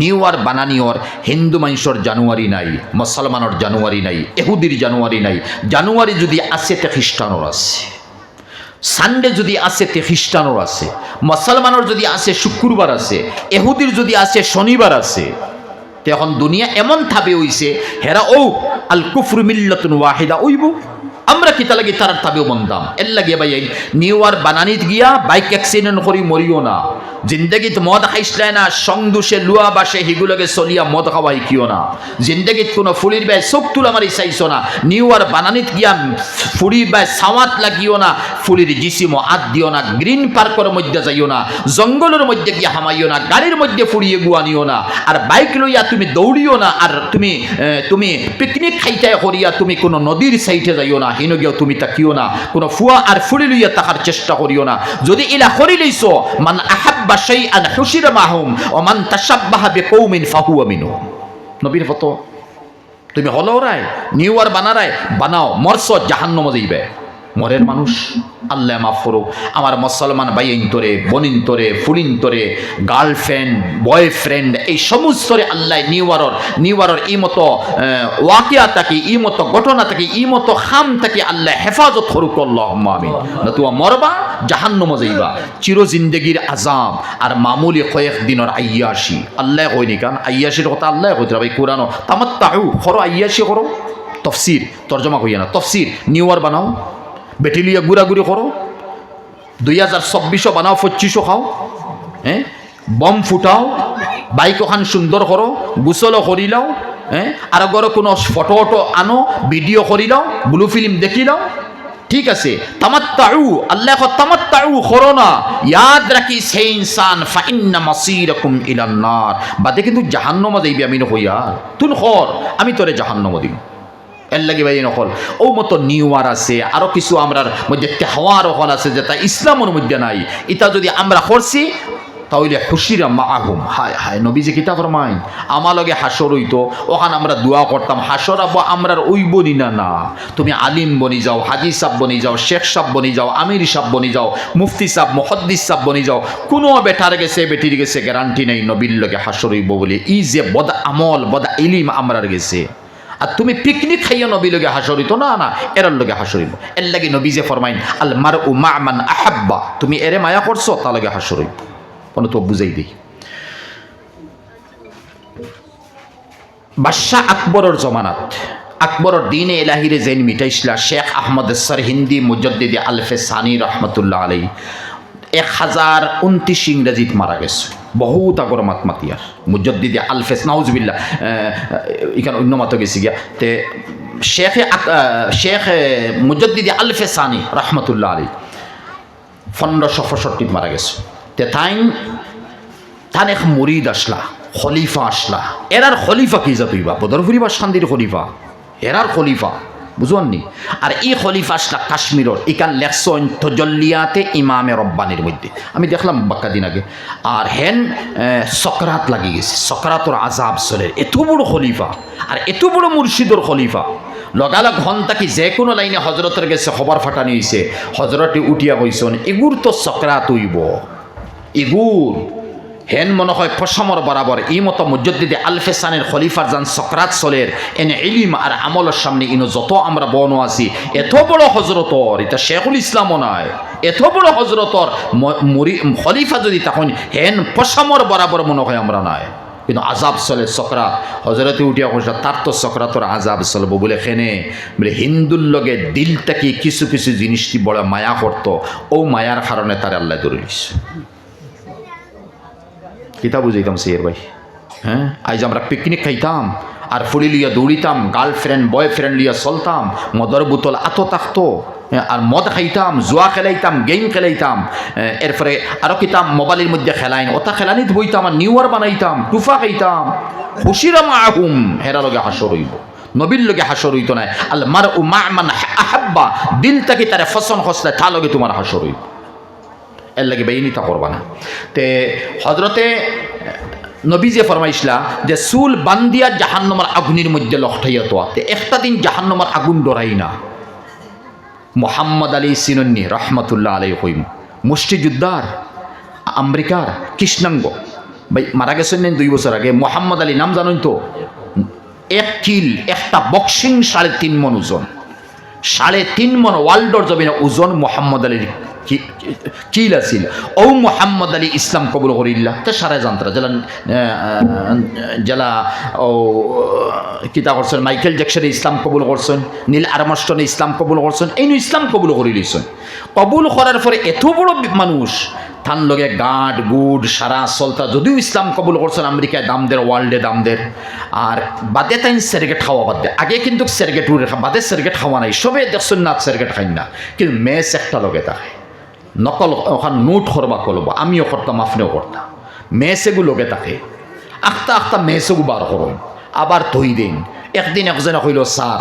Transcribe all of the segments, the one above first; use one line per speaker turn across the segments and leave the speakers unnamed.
New year বানানিওর Hindu মানুষের জানুয়ারি নাই, মুসলমানের জানুয়ারি নাই এহুদির জানুয়ারি নাই। জানুয়ারি যদি আছে তে খ্রিস্টানোর আছে সানডে যদি আছে তে খ্রিস্টানোর আছে মুসলমানের যদি আছে শুক্রবার আছে এহুদির যদি আছে শনিবার আছে তে এখন দুনিয়া এমন থাবে হইছে, হেরা ও আল কুফর মিল্লাতুন ওয়াহিদা ওইব আমরা কিতা লাগি তার তাবেও মন্দাম। এর লাগে ভাই নিউ ইয়ার বানানিত গিয়া বাইক অ্যাক্সিডেন্ট করি মরিও না। জিন্দগিত মদ খাইসলাই না, সংদুষে লুয়া বাসে হিগুলোকে চলিয়া মদ খাওয়াই কিয় না। জিন্দগিত কোনো ফুলির বাই চোখ তুলা মারি চাইছো না, নিউ আর বানানিত গিয়া ফুড়ি বাই সাওয়াত লাগিও না ফুলির জিসিমো আত দিও না, গ্রিন পার্কের মধ্যে যাইও না, জঙ্গলের মধ্যে গিয়া হামাইও না, গাড়ির মধ্যে ফুরিয়ে গুয়ানিও না, আর বাইক লইয়া তুমি দৌড়িও না, আর তুমি তুমি পিকনিক খাইতে করিয়া তুমি কোনো নদীর সাইডে যাইও না, হিনো গিয়েও তুমি তাকিও না, কোনো ফুয়া আর ফুলি লইয়া তাকার চেষ্টা করিও না। যদি ইলা করি লইছো, মান আহাব্বা শাইআন হুশিরা মাহুম, ও মান তাশাব্বাহা বিকৌমিন ফাহুয়া মিনহুম নবীর ফটো তুমি হলো রায়, নিউ ইয়ার বানারায় বানাও মরস জাহান্ন যাইবে। মরের মানুষ, আল্লাহ মাফ করুক। আমার মুসলমান বাইন্তরে বনিন্তরে ফুলিন্তরে গার্লফ্রেন্ড বয়ফ্রেন্ড এই সমস্তরে আল্লাহ নিউ ইয়ারর ই মতো ওয়াকিয়া থাকি ই মতো ঘটনা থাকি ই মতো খাম থাকি আল্লাহ হেফাজত করুক আমিন। নতুবা মরবা জাহান্ন যাইবা। চির জিন্দগির আজাম আর মামুলি কয়েক দিনের আইয়াসি আল্লাহ কইনি কান আইয়াসির কথা আল্লাহ কইতে ভাই, কোরআনও তামাত তাহু করো আইয়াসি করো। তফসির, তর্জমা কইয়া না। তফসির নিউ ইয়ার বানাও বেটিলিয়া গুড়াগুড়ি করো। দুই হাজার চব্বিশও বানাও, পঁচিশও খাও হ্যাঁ বম ফুটাও বাইক ওখান সুন্দর করো গুছলো করি লাও হ্যাঁ আর গরো কোনো ফটো অটো আনো ভিডিও করি লাও, ব্লু ফিল্ম দেখি লাও। ঠিক আছে। তামাত্তাউ, আল্লাহ তামাত্তাউ করো না। ইয়াদ রাখি সে ইনসান, ফাইন্না মাসিরাকুম ইলান নার বাদে কিন্তু জাহান্নামে যাইবি আমি নকইয়া তুন খর আমি তোরে জাহান্নামে দিম। এর লাগে ভাই নকল। ও মতো নিউয়ার আছে, আরও কিছু আমরার মধ্যে তেহাওয়ার হল আছে যেটা ইসলামের মধ্যে নাই। এটা যদি আমরা করছি, তাহলে খুশিরা মাহুম হায় হায় নবী যে কিতা ফরমাইন? আমার লগে হাসর হইতো, ওখান আমরা দোয়া করতাম, হাসর আব্বা, আমরার ওই বনি না না। তুমি আলিম বনি যাও, হাজি সাহ বনি যাও, শেখ সাহ বনি যাও, আমির সাহ বনি যাও, মুফতি সাহ মহদ্দিস সাহ বনি যাও, কোনো বেটার গেছে, বেটির গেছে গ্যারান্টি নেই নবীর লগে হাসর হইব বলে। ই যে বদ আমল, বদ ইলিম আমরার গেছে। আর তুমি পিকনিক খাইয়া নবী লগে হাসরিত না না, এরার লগে হাসরিব এর লাগে নবী যে ফরমাইন, আল মার উ মান আহাব্বা তুমি এরে মায়া করছ তা লগে হাসরিব কোনো তো বুঝাই দিই। বাদশাহ আকবরের জমানাত, আকবরের দিনে এলাহিরে জেন মিটাইছিলা, শেখ আহমদ সর হিন্দি মুজদ্দিদি আলফে সানি রহমতুল্লাহ আলাই এক হাজার উনত্রিশ ইংরেজিত মারা গেছে। বহুত আগর মাত মাতিয়ার মুজদ্দিদি আলফেস নাউজবিল্লা এখানে অন্য মাতো গেছি গিয়া। তে, শেখে শেখ মুজদ্দিদি আলফে সানি, রহমতুল্লাহ আলী পনেরোশো পঁয়ষট্টিত মারা গেছে। তে, তাইন তান এক মুরিদ আসলা, খলিফা আসলা। এরার খলিফা কি যা তুইবা বা শান্তির খলিফা? এরার খলিফা। বুঝুয়াননি আর এই খলিফা আসলা কাশ্মীরর, ইকান লেখসন তজল্লিয়াতে ইমামে রব্বানির মধ্যে। আমি দেখলাম বাক্কা দিন আগে। আর হেন সকরাত লাগি গেছে। সকরাতর আজাব চলে এত বড় খলিফা। আর এত বড় মুর্শিদর খলিফা। লগালগ ঘণ্টা কি যে কোনো লাইনে হজরতের গেছে খবর ফাটানি হয়েছে হজরতে উঠিয়া কইসন, এগুর তো সকরাত হইব। ইগুর হেন মনে হয় পশমর বরাবর, ই মতো মুজদ্দিদে আলফেসানের খলিফার জান সকরাত চলের, এনে ইলিম আর আমলের সামনে ইনো যত আমরা বনো আছি, এত বড় হজরতর, এটা শেখুল ইসলামও নয় এত বড় হজরতর খলিফা যদি তখন হেন পশমর বরাবর মনে হয় আমরা নয় কিন্তু আজাব চলে সকরাত, হজরতে উঠিয়া কৈছে, তার তো সকরাতর আজাব চলব বলে খেনে, বলে হিন্দুর লগে দিলটাকে কিছু কিছু জিনিসটি বড় মায়া করতো, ও মায়ার কারণে তার আল্লাহ ধরিস কিতা বুঝাইতাম সিয়ের ভাই। হ্যাঁ? আজ আমরা পিকনিক খাইতাম, আর ফুলি লিয়া দৌড়িতাম গার্লফ্রেন্ড বয়ফ্রেন্ড লিয়া চলতাম মদর বোতল আতো থাকতো আর মদ খাইতাম, জুয়া খেলাইতাম গেম খেলাইতাম এরপরে আরও কিতাম, মোবাইলের মধ্যে খেলাইন ওটা খেলানিত বইতাম, আর নিউয়ার বানাইতাম, টুফা খাইতাম। খুশিরাম আহুম হেরা লগে হাসর হইব। নবীর লগে হাসর হইতো নাই। আল মার উ মা মান আহাব্বা, দিল তাকে তারে ফসন খসলে, তা লগে তোমার হাসর হইব। এর লাগে বেইনিতা করবা না। তে হজরতে নবী যে ফরমাইছিলা যে চুল বান্দিয়া জাহান্নমার আগুনের মধ্যে লকঠাইয়া তো তে একটা দিন জাহান্নমার আগুন ডরাই না। মোহাম্মদ আলী সিনন্নি রহমতুল্লাহ আলী হইম মুষ্টিযোদ্ধার, আমেরিকার কৃষ্ণাঙ্গ। ভাই, মারা গেছেন দুই বছর আগে। মোহাম্মদ আলী নাম জানেন তো? এক কিল, একটা বক্সিং সাড়ে তিন মন ওজন। সাড়ে তিন মন ওয়ার্ল্ডর জমিনে ওজন মোহাম্মদ আলীর কিল আছিল? ও মোহাম্মদ আলী ইসলাম কবুল করিল্লা। তে সারা জানতারা, জেলা জেলা ও কিতা করছেন মাইকেল জ্যাকসনে ইসলাম কবুল করছেন নীল আরমস্টনে ইসলাম কবুল করছেন এই ইসলাম কবুল করি লইছেন কবুল করার পরে এত বড় মানুষ তার লগে গাঁট গুড সারা চলতা, যদিও ইসলাম কবুল করছেন আমেরিকায় দাম দের ওয়ার্ল্ডে দাম দের। আর বাদে তাই সেরগেট খাওয়া বাদ আগে কিন্তু সেরগেট উড়ে বাদে সেরগেট খাওয়া নাই সবে দেখছেন না সেরগেট খাই না। কিন্তু মেস একটা লগে থাকে নকল ওখান নোট করবা করব আমিও করতাম আপনিও করতাম মেসেগু লগে থাকে আখতা আখতা মেসেগু বার করুন আবার থই দিন। একদিন একজনে কইল স্যার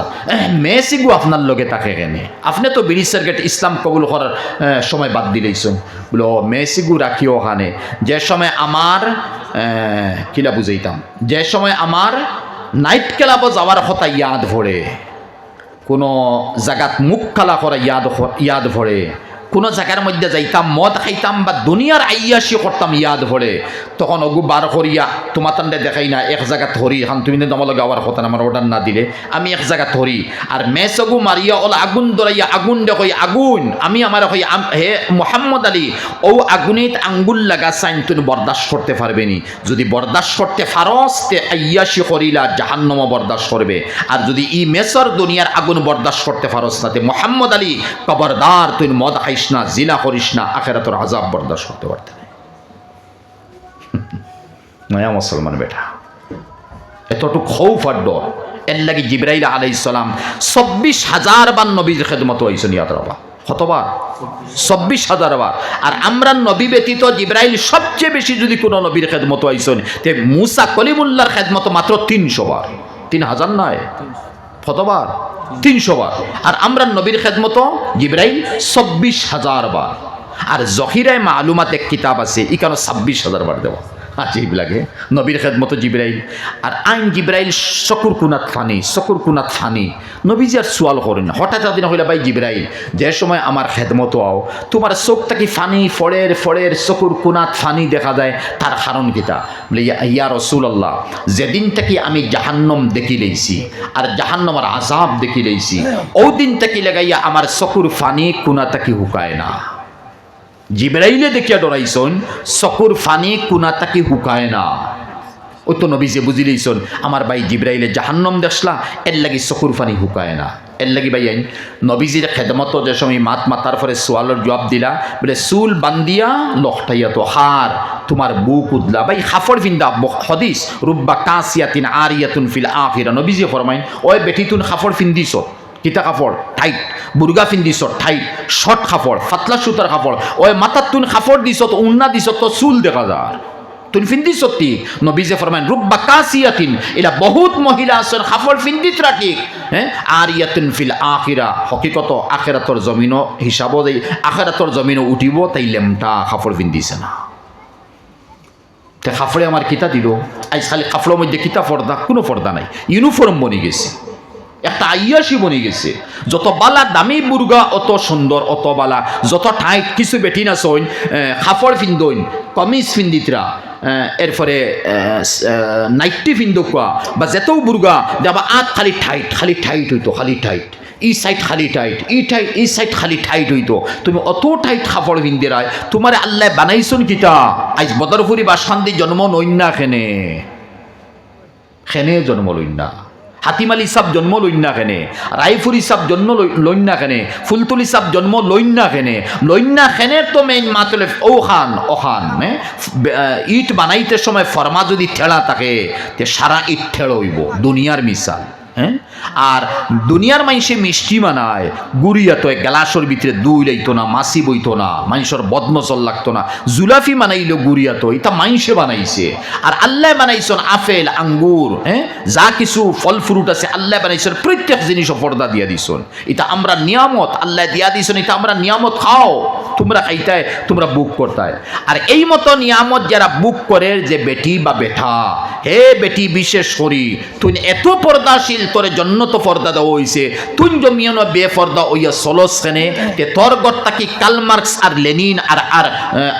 মেসিগু আপনার লগে থাকে কেনে? আপনি তো বিড়ি সার্কেট ইসলাম কবুল করার সময় বাদ দিলেইছেন বলো মেসিগু রাখি ওখানে যে সময় আমার কিলা বুঝাইতাম যে সময় আমার নাইট ক্লাবও যাওয়ার কথা ইয়াদ ভরে কোনো জায়গাত মুখ খালা করা ইয়াদ ইয়াদ ভরে কোনো জায়গার মধ্যে যাইতাম, মদ খাইতাম বা দুনিয়ার আইয়াসি করতাম ইয়াদ ভরে। তখন অগু বার করিয়া তোমার তান্ডে দেখাই না, এক জায়গা ধরি, এখন তুমি তোমার আবার কথা আমার অর্ডার না দিলে, আমি এক জায়গা ধরি। আর মেসগু মারিয়া ওলা আগুন ধরাইয়া, আগুন দেখই আগুন। আমি আমার হই হে মোহাম্মদ আলী, ও আগুনিত আঙ্গুল লাগা চাইন তুমি বরদাস্ত করতে পারবে নি যদি বরদাস্ত করতে ফারস তে আইয়াসি করিলা জাহান্নম বরদাস্ত করবে। আর যদি ই মেসর দুনিয়ার আগুন বরদাস্ত করতে পারস না তে মোহাম্মদ আলী কবরদার, তুই মদ খাইস না, জিনা করিস না, আখেরাতর আজাব বরদাস্ত করতে পারতে নয়া মুসলমান বেটা, এতটুক খৌফ আর ডর। এর লাগে জিব্রাইল আলাইহিস সালাম চব্বিশ হাজার বার নবীর খেদমত হয়েছেন ইয়াদ রাবা কতবার? চব্বিশ হাজার বার। আর আমরা নবী ব্যতীত জিব্রাইল সবচেয়ে বেশি যদি কোনো নবীর খেদমত হয়েছেন তে মুসা কলিমুল্লার খেদমত মাত্র তিনশো বার। তিন হাজার নয়? কতবার? তিনশো বার আর আমরা নবীর খেদমত জিব্রাইল চব্বিশ হাজার বার আর জহিরায় মালুমাত এক কিতাব আছে ইকানো ছাব্বিশ হাজার বার দেওয়া। আজীব লাগে নবীর খেদমত জিব্রাইল। আর আইন জিব্রাইল চকুর কুনাত ফানি চকুর কুনাত ফানি। নবীজি আর সোয়াল করেন হঠাৎ একদিন হইলে ভাই জিব্রাইল, যে সময় আমার খেদমত আও তোমার চোখ থাকি ফানি ফড়ের ফড়ের চকুর কুনাত ফানি দেখা যায় তার কারণ কিতা বলে, ইয়া- রসুল আল্লাহ যেদিন থেকে আমি জাহান্নম দেখি লইছি আর জাহান্নমার আজাব দেখি লইছি ও দিন থেকে লাগাইয়া আমার চকুর ফানি কুনা তাকি হুকায় না। জিব্রাইলে দেখিয়া ডরাইছন চকুর ফানি কুনা তাকে হুকায় না। ওই তো নবী যে বুঝিলেইছন আমার ভাই জিব্রাইলে জাহান্নম দেখলা এর লাগি চকুর ফানি হুকায় না। এর লাগি ভাই আইন নবীজির খেদমত যে সময় মাত মাতার পরে সোয়ালের জবাব দিলা, বলে চুল বান্দিয়া লখটাইয়া তো হার তোমার বুক উদলা। ভাই হাফর ফিন্দা হদিস রুব্বা কাসিয়াতিন আরিয়াতুন ফিল আখিরা নবীজি ফরমাইন ওই বেটিতুন হাফর ফিন্দিছ। কিতা কাপড় টাইট বুর্গা ফিন্দিছ টাইট শর্ট কাপড় ফাতলা সুতার কাপড় ওই মাথার তুন কাপড় দিছ উন্না দিছ তো চুল দেখা যায়। তুই ফিন্দি সত্যি নবীজে ফরমান রুব্বা কাসিয়াতিন এরা বহুত মহিলা আছেন কাপড় ফিন্দিত রাখি হ্যাঁ আর ইয়াতিন ফিল আখিরা হকিকত আখেরাতর জমিনও হিসাবও দেই আখেরাতর জমিনও উঠিব, তাই লেমটা কাপড় ফিন্দিছে না। তে কাপড়ে আমার কিতা দিল। আজ খালি কাপড়ের মধ্যে কিতা পর্দা কোনো পর্দা নাই। ইউনিফর্ম বনি গেছে। একটা আইয়াসি বনি গেছে। যত বালা দামি বুর্গা অত সুন্দর, অত বালা। যত টাইট কিছু বেটি না সইন কাপড় ফিন্দইন, কমিজ ফিন্দিতরা এরপরে নাইটি ফিন্দুকা বা যেতেও বুর্গা যাবা আত খালি টাইট খালি টাইট হইতো, খালি টাইট ই সাইড খালি টাইট ই টাইট ই সাইড খালি টাইট হইতো। তুমি অত টাইট কাপড় পিন্ধে রায় তোমার আল্লাহ বানাইছন কিতা? আজ বদরপুরি বা শান্তি জন্ম নইন্না খেনে। খেনে জন্ম লইন্না হাতিমালি সাপ জন্ম লইন্না কেনে, রায়ফুরি সাপ জন্ম লইন না কেনে, ফুলতুলি সাপ জন্ম লইন না কেনে লইন না কেনে তো মেইন মাতলে ও খান ও খান? ইট বানাইতে সময় ফরমা যদি ঠেলা থাকে, তে সারা ইট হইব, দুনিয়ার মিসাল হ্যাঁ? আর দুনিয়ার মাইসে মিষ্টি বানায়। গুড়িয়া তো গ্লাসর ভিতরে দুই লাইতো না মাসি বইতো না মানুষের বদনজল লাগতো না। জুলাফি বানাইল গুড়িয়া তো, এটা মাইসে বানাইছে। আর আল্লাহ বানাইছন আপেল, আঙ্গুর হ্যাঁ? যা কিছু ফল ফ্রুট আছে, আল্লাহ বানাইছেন প্রত্যেক জিনিস পর্দা দিয়া দিছন। এটা আমরা নিয়ামত, আল্লাহ দিয়া দিছন, এটা আমরা নিয়ামত খাও। তোমরা খাইতায়, তোমরা বুক করতায়। আর এই মতো নিয়ামত যারা বুক করে যে বেটি বা বেঠা হে বেটি বিশেষ করি তুই এত পর্দাশীল, তোর জন্য তো পর্দা দেওয়া হইছে। তুই জমিয়ন বেফর্দা ওইয়া সলস খেনে তে তোর গড়টা কি কালমার্কস আর লেনিন আর আর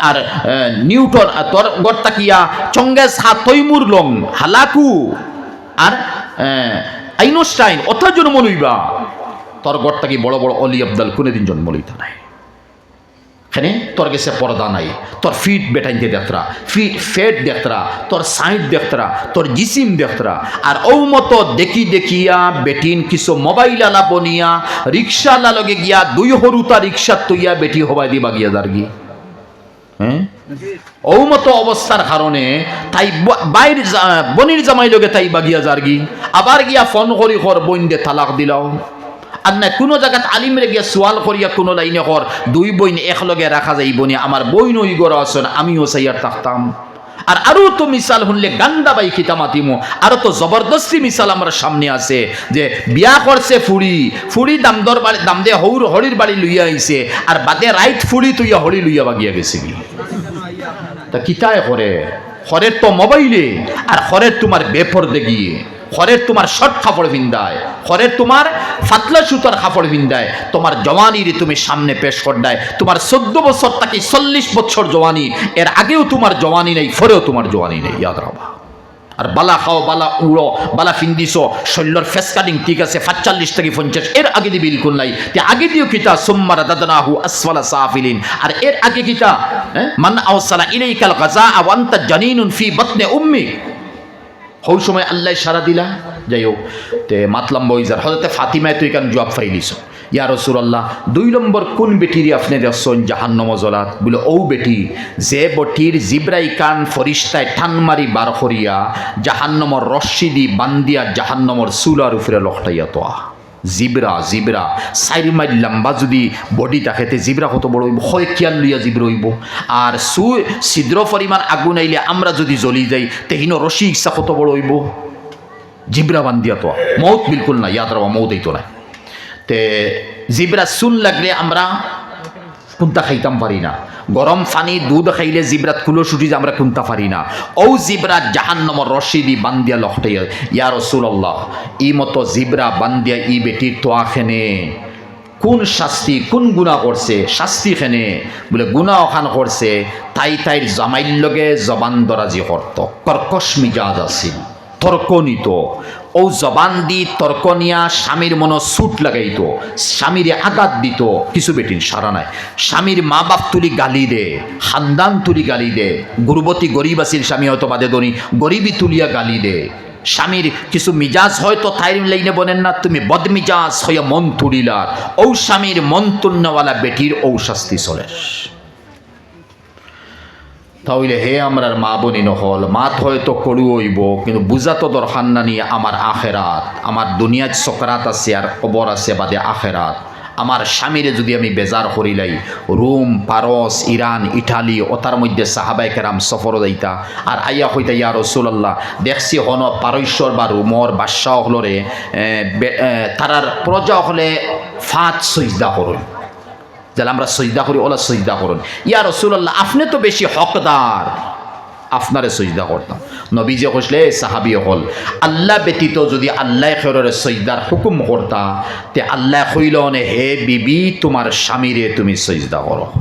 আর নিউটন তোর গড়টা কিয়া চঙ্গেস হা তৈমুর লং, হালাকু, আর আইনস্টাইন অথ জন্ম লইবা। তোর গড়টা কি বড় বড় অলি আব্দাল কোনোদিন জন্ম লইতা নাই। এখানে তোর গেছে পর্দা নাই। তোর ফিট বেটাইতে দেখতরা। ফিট ফেট দেখতরা। তোর সাইড দেখতরা। তোর জিসিম দেখতরা। আর ও মতো দেখি দেখিয়া বেটিন কিছু মোবাইল আলা বনিয়া রিক্সা আলা লগে গিয়া দুই হরুতা রিক্সা তুইয়া বেটি হবাই দিবা গিয়া দার্গি। হ্যাঁ ও মতো অবস্থার কারণে তাই বাইর বনির জামাই লগে তাই বাগিয়া যারগি আবার গিয়া ফোন করি কর বইন দে তালাক দিলাও। আর না কোনো জায়গাত আলিমরে গিয়া সোয়াল করিয়া কোনো লাইনে কর। দুই বইন একলগে রাখা যাইব নি। আমার বইন ওই গড় আসন, আমিও সাইয়ার থাকতাম। আর আরও তো মিসাল শুনলে গান্দা বাই খিতা মাতিমু আরও তো জবরদস্তি মিসাল আমার সামনে আছে যে বিয়া করছে ফুড়ি। ফুড়ি দামদর বাড়ি দাম দে হৌর হরির বাড়ি লইয়া আইছে। আর বাদে রাইট ফুড়ি তুইয়া হরি লইয়া বাগিয়া গেছে তা কিতায় করে হরের তো মোবাইলে। আর হরের তোমার বেফর গিয়ে। হরের তোমার শর্ট কাপড় ভিন্দায় হরের তোমার ফাতলা সুতার কাপড় ভিন্দায় তোমার জওয়ানির তুমি সামনে পেশ করদায় তোমার চোদ্দ বছর তাকে চল্লিশ বছর জওয়ানি, এর আগেও তোমার জওয়ানি নেই ফরেও তোমার জওয়ানি নেই, ইয়াদ রাখবা আর বালা খাও, বালা উড়ো, বালা ফিন্দিছো শৈল্যর ফেস কাটিং ঠিক আছে সাতচল্লিশ থেকে পঞ্চাশ, এর আগে দিয়ে বিলকুল নাই। তে আগে দিও কিতা সুম্মারা দাদনাহু আসফালা সাফিলিন। আর এর আগে কিতা হ্যাঁ? মান আওসালা ইলাইকাল গাজা আওয়ান্তা জানিনুন ফি বাতনে উম্মি। হৌ সময় আল্লাহ সারা দিলা। যাই হোক তে মাতলাম বইজার হজরতে ফাতিমায় তুই কেন জবাব ফাইলিস ইয়া রসুল্লাহ দুই নম্বর কোন বেটির আপনি দেখছেন জাহান্নম জলাত বলে ও বেটি, যে বটির জিব্রাই কান ফরিস্তায় ঠান মারি বার করিয়া জাহান্নমর রশ্মি দি বান্দিয়া জাহান্নমর চুলার উপরে লখটাইয়া তোয়া। জিব্রা জিব্রা চাইর মাইল লম্বা যদি বডি থাকেতে জিব্রা কত বড় হইব? হয় কিয়াল লইয়া জিব্রা হইব। আর সু ছিদ্র পরিমাণ আগুন আইলে আমরা যদি জ্বলি যাই তেহিন রশি ইচ্ছা কত বড় হইব? জিব্রা বান্ধিয়া তো মৌত বিলকুল না ইয়াদ রাবা মৌত এইতো নাই। তে জিব্রা চুন লাগলে আমরা কোনটা খাইতাম পারি না। গরম পানি দুধ খাইলে জিব্রাত কুলো ছুটি যে আমরা কোনটা পারি না। ও জিব্রাত জাহান্নমর রশি দি বান্দিয়া লখটাইয়া ইয়া রসুল্লাহ ই মতো জিব্রা বান্দিয়া ই বেটির তোয়া খেনে। কোন শাস্তি, কোন গুণা করছে শাস্তি খেনে। বলে গুণা অখান করছে তাই তাইর জামাইর লগে জবান দরাজি করত কর্কশ মিজাজ আছিল। তর্ক নিত ও জবান দি তর্ক নিয়া স্বামীর মনো সুট লাগাইতো। স্বামীরে আঘাত দিত। কিছু বেটিন সারা নাই। স্বামীর মা বাপ তুলি গালি দে। খানদান তুলি গালি দে। গুরুবতী গরিব আছিল স্বামী হয়তো বাদে দনি গরিবই তুলিয়া গালি দে। স্বামীর কিছু মিজাজ হয়তো তাই লাইনে বলেন না। তুমি বদমিজাজ হইয়া মন তুলিলার। ও স্বামীর মন তুন্নওয়ালা বেটির ও শাস্তি চলে। তাহলে হে আমরার মা বনি নহল মাত হয়তো করু হইব, কিন্তু বুঝা তো দরকার না নিয়ে আমার আখেরাত, আমার দুনিয়াত সকরাত আছে আর কবর আছে বাদে আখেরাত। আমার স্বামীরে যদি আমি বেজার করিলাই রোম, পারস, ইরান, ইটালি ওতার মধ্যে সাহাবাই কেরাম সফর যাইতা, আর আইয়া হইতা ইয়া রসুল্লাহ দেখছি হন পারৈশ্বর বা রোমর বাদশাহ হলরে তারার প্রজা হলে ফাঁত সইজদা করুন। যাহলে আমরা সজদা করি ওলা সজদা করুন। ইয়া রসুল্লাহ আপনি তো বেশি হকদার। আপনারে সজদা করতাম। নবী যে কইসলে সাহাবি হল, আল্লাহ ব্যতীত যদি আল্লাহ খেররে সজদার হুকুম করতা, তে আল্লাহ কইল হে বিবি, তোমার স্বামীরে তুমি সজদা করো।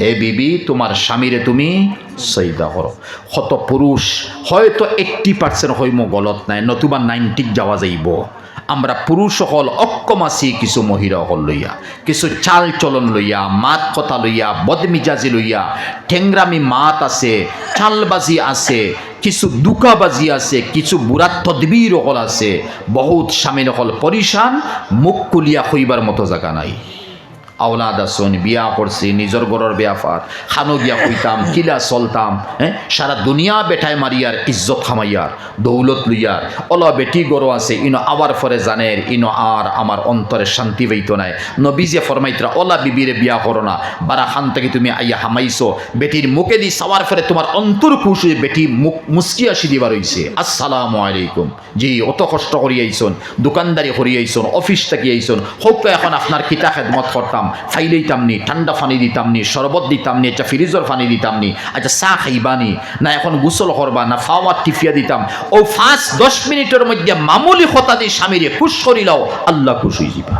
হে বিবি, তোমার স্বামীরে তুমি সজদা করো। কত পুরুষ, হয়তো এইট্টি পার্সেন্ট হইম গলত নাই, নতুবা নাইনটিক যাওয়া যাইব। আমরা পুরুষ হল অক্ষম আছি কিছু মহিলা হল লইয়া, কিছু চাল চলন লইয়া, মাত কথা লইয়া, বদমিজাজি লইয়া ঠেংরামি মাত আছে, চালবাজি আছে, কিছু দুকাবাজি আছে, কিছু বুড়াত তদবির হল আছে, বহুত স্বামীর হল পরিশান মুখ কুলিয়া হইবার মতো জায়গা নাই। আওলাদ আসুন বিয়া করছি, নিজর গরর ব্যাপার, খানো গিয়া কইতাম, কিলা চলতাম হ্যাঁ সারা দুনিয়া বেঠায় মারিয়ার, ইজ্জত খামাইয়ার, দৌলত লইয়ার, অল বেটি গরো আছে, ইনো আবার ফরে জানের, ইনো আর আমার অন্তরে শান্তি পাইতো নাই। নবী যে ফরমাইতরা ওলা বিবিরে বিয়া করো না, বারা খান থেকে তুমি আইয়া হামাইছো, বেটির মুখে দি সাওয়ার ফেরে তোমার অন্তর খুশ হয়ে বেটি মুখ মুস্কি আসি দিবার হইছে। আসসালামু আলাইকুম। জি, অত কষ্ট করি আইসন দোকানদারি করি আইসন অফিস থাকি আইসন হোক এখন আপনার কিতা খেদমত করতাম। ফাইলেইতাম নি ঠান্ডা পানি দিতাম নি, শরবত দিতাম নি, একটা ফ্রিজর দিতাম নি আচ্ছা চা খাইবানি না এখন গোসল করবা না ফাওয়ার টিফিয়া দিতাম ও ফার্স্ট দশ মিনিটের মধ্যে মামুলি হতা দিয়ে স্বামীরে খুশ করিলাও আল্লাহ খুশ হয়ে যাবা।